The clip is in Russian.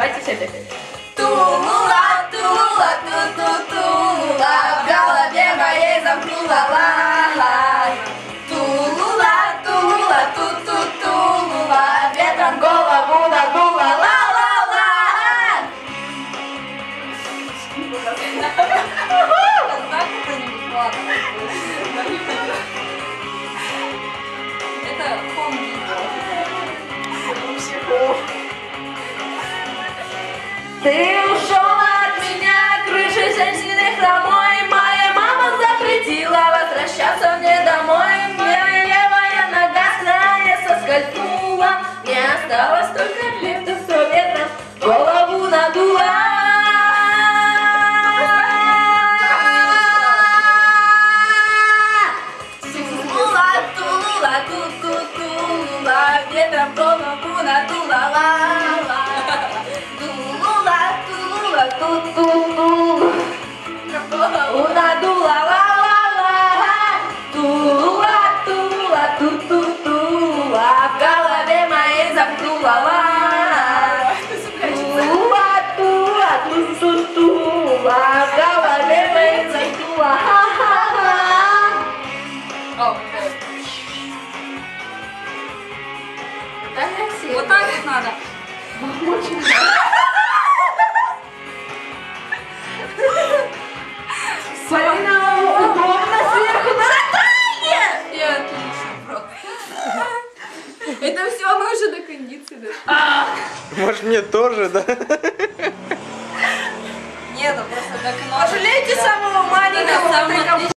vai se sentir. Tumula, tumula, tu, tu, tumula, la. bem, vai, exa, pula, lá, lá. осталось только лептусу, верно? Голову надула. Тула, тула, ту-ту-тула, ветром голову надула. Замкнула Туа, туа, а в голове моей замкнула Ха-ха-ха. О, Да. Вот так надо. Полина, удобно сверху на Наталье! И отлично просто. Это все, мы уже до кондиции дошли. Может мне тоже, да? Нет, ну просто так Пожалейте самого маленького